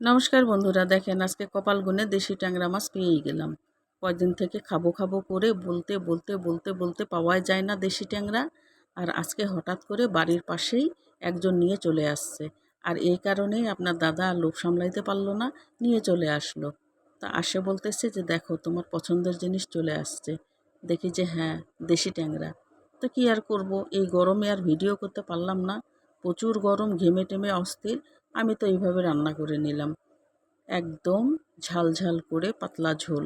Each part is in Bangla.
নমস্কার বন্ধুরা, দেখেন আজকে কপাল গুনে দেশি ট্যাংরা মাছ পেয়েই গেলাম। কয়দিন থেকে খাব খাব করে বলতে বলতে বলতে বলতে পাওয়াই যায় না দেশি ট্যাংরা। আর আজকে হঠাৎ করে বাড়ির পাশেই একজন নিয়ে চলে আসছে। আর এই কারণেই আপনার দাদা আর লোভ সামলাইতে পারল না, নিয়ে চলে আসলো। তা আসে বলতেছে যে, দেখো, তোমার পছন্দের জিনিস চলে আসছে। দেখি যে হ্যাঁ দেশি ট্যাংরা। তো কি আর করব? এই গরমে আর ভিডিও করতে পারলাম না। প্রচুর গরম ঘেমে টেমে অস্থির। আমি তো এইভাবে রান্না করে নিলাম। একদম ঝাল ঝাল করে পাতলা ঝোল।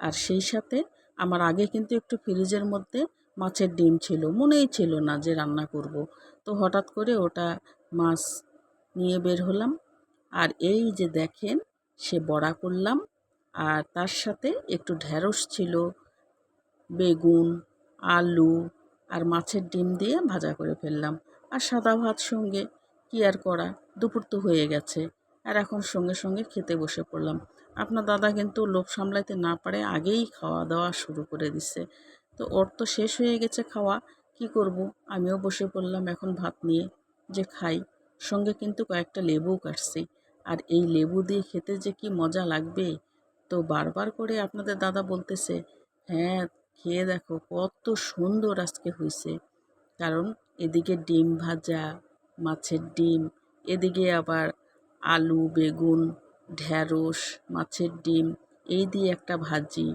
আর সেই সাথে আমার আগে কিন্তু একটু ফ্রিজের মধ্যে মাছের ডিম ছিল, মনেই ছিল না যে রান্না করব। তো হঠাৎ করে ওটা মাছ নিয়ে বের হলাম। আর এই যে দেখেন, সে বড়া করলাম। আর তার সাথে একটু ঢ্যাঁড়স ছিল, বেগুন, আলু আর মাছের ডিম দিয়ে ভাজা করে ফেললাম। আর সাদা ভাত সঙ্গে কি আর করা? দুপুর তো হয়ে গেছে। আর এখন সঙ্গে সঙ্গে খেতে বসে পড়লাম। আপনার দাদা কিন্তু লোভ সামলাইতে না পারে আগেই খাওয়া দাওয়া শুরু করে দিছে। তো ওর তো শেষ হয়ে গেছে খাওয়া, কি করব? আমিও বসে পড়লাম এখন ভাত নিয়ে যে খাই। সঙ্গে কিন্তু কয়েকটা লেবুও কাটছি। আর এই লেবু দিয়ে খেতে যে কি মজা লাগবে? তো বারবার করে আপনাদের দাদা বলতেছে হ্যাঁ খেয়ে দেখো কত সুন্দর আজকে হয়েছে কারণ এদিকে ডিম ভাজা মাছের ডিম, এদিকে আবার আলু, বেগুন, ঢ্যাঁড়স, মাছের ডিম, এই দিয়ে একটা ভাজি,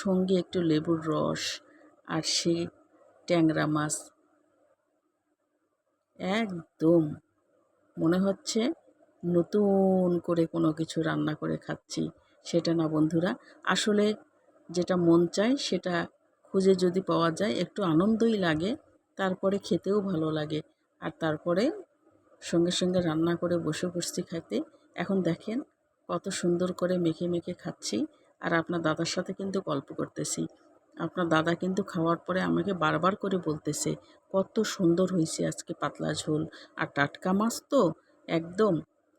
সঙ্গে একটু লেবুর রস আর সে ট্যাংরা মাছ। একদম মনে হচ্ছে নতুন করে কোনো কিছু রান্না করে খাচ্ছি, সেটা না বন্ধুরা। আসলে যেটা মন চায় সেটা খুঁজে যদি পাওয়া যায়, একটু আনন্দই লাগে, তারপরে খেতেও ভালো লাগে। আর তারপরে সঙ্গে সঙ্গে রান্না করে বসে পড়ছি খাইতে। এখন দেখেন কত সুন্দর করে মেখে মেখে খাচ্ছি আর আপনার দাদার সাথে কিন্তু গল্প করতেছি। আপনার দাদা কিন্তু খাওয়ার পরে আমাকে বারবার করে বলতেছে, কত সুন্দর হয়েছে আজকে পাতলা ঝোল। আর টাটকা মাছ তো একদম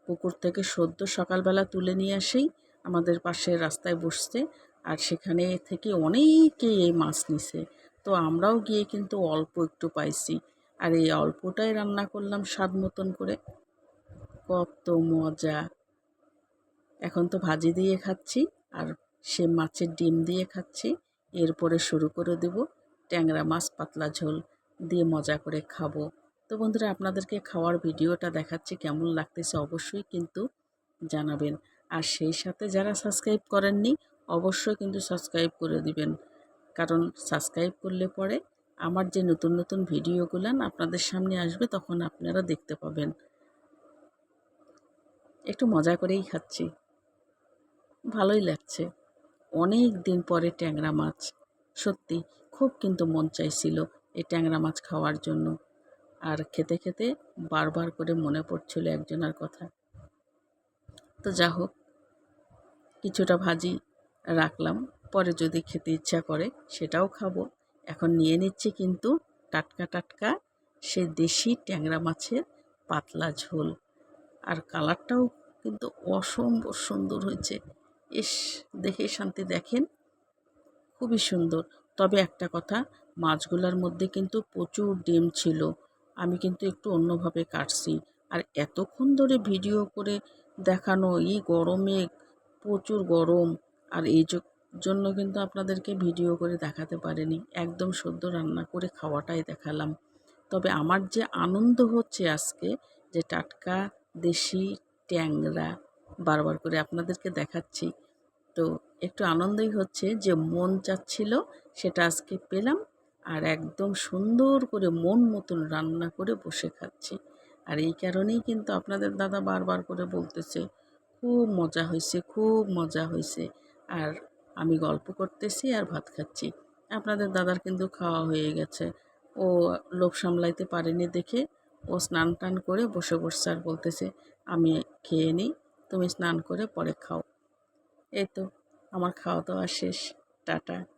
পুকুর থেকে সদ্য সকালবেলা তুলে নিয়ে আসেই আমাদের পাশের রাস্তায় বসছে আর সেখানে থেকে অনেকেই এই মাছ নিছে। তো আমরাও গিয়ে কিন্তু অল্প একটু পাইছি। আর এই অল্পটাই রান্না করলাম স্বাদ মতন করে। কত মজা। এখন তো ভাজি দিয়ে খাচ্ছি আর সে মাছের ডিম দিয়ে খাচ্ছি। এরপরে শুরু করে দেব ট্যাংরা মাছ, পাতলা ঝোল দিয়ে মজা করে খাব। তো বন্ধুরা, আপনাদেরকে খাওয়ার ভিডিওটা দেখাচ্ছি কেমন লাগতেছে অবশ্যই কিন্তু জানাবেন। আর সেই সাথে যারা সাবস্ক্রাইব করেননি, অবশ্যই কিন্তু সাবস্ক্রাইব করে দিবেন। কারণ সাবস্ক্রাইব করলে পরে আমার যে নতুন নতুন ভিডিওগুলো আপনাদের সামনে আসবে, তখন আপনারা দেখতে পাবেন। একটু মজা করেই খাচ্ছি। ভালোই লাগছে। অনেক দিন পরে ট্যাংরা মাছ। সত্যি, খুব কিন্তু মন চাইছিল এই ট্যাংরা মাছ খাওয়ার জন্য। আর খেতে খেতে বারবার করে মনে পড়ছিল একজনের কথা। তো যা হোক, কিছুটা ভাজি রাখলাম। পরে যদি খেতে ইচ্ছা করে, সেটাও খাব। এখন নিয়ে নিচ্ছি কিন্তু টাটকা টাটকা, সে দেশি ট্যাংরা মাছের পাতলা ঝোল। আর কালারটাও কিন্তু অসম্ভব সুন্দর হয়েছে। এস দেখে শান্তি দেখেন। খুবই সুন্দর। তবে একটা কথা, মাছগুলোর মধ্যে কিন্তু প্রচুর ডিম ছিল। আমি কিন্তু একটু অন্যভাবে কাটছি। আর এতক্ষণ ধরে ভিডিও করে দেখানো এই গরমে প্রচুর গরম। আর এই জন্য কিন্তু আপনাদেরকে ভিডিও করে দেখাতে পারিনি। একদম সদ্য রান্না করে খাওয়াটাই দেখালাম। তবে আমার যে আনন্দ হচ্ছে আজকে যে টাটকা দেশি ট্যাংরা বারবার করে আপনাদেরকে দেখাচ্ছি, তো একটু আনন্দই হচ্ছে যে মন চাচ্ছিল সেটা আজকে পেলাম আর একদম সুন্দর করে মন মতন রান্না করে বসে খাচ্ছি। আর এই কারণেই কিন্তু আপনাদের দাদা বারবার করে বলতেছে, খুব মজা হয়েছে, খুব মজা হয়েছে। আর আমি গল্প করতেছি আর ভাত খাচ্ছি। আপনাদের দাদার কিন্তু খাওয়া হয়ে গেছে। ও লোভ সামলাইতে পারেনি দেখে ও স্নান টান করে বসে বসছে আর বলতেছে, আমি খেয়ে নিই, তুমি স্নান করে পরে খাও। এই তো, আমার খাওয়া দাওয়া শেষ, টাটা।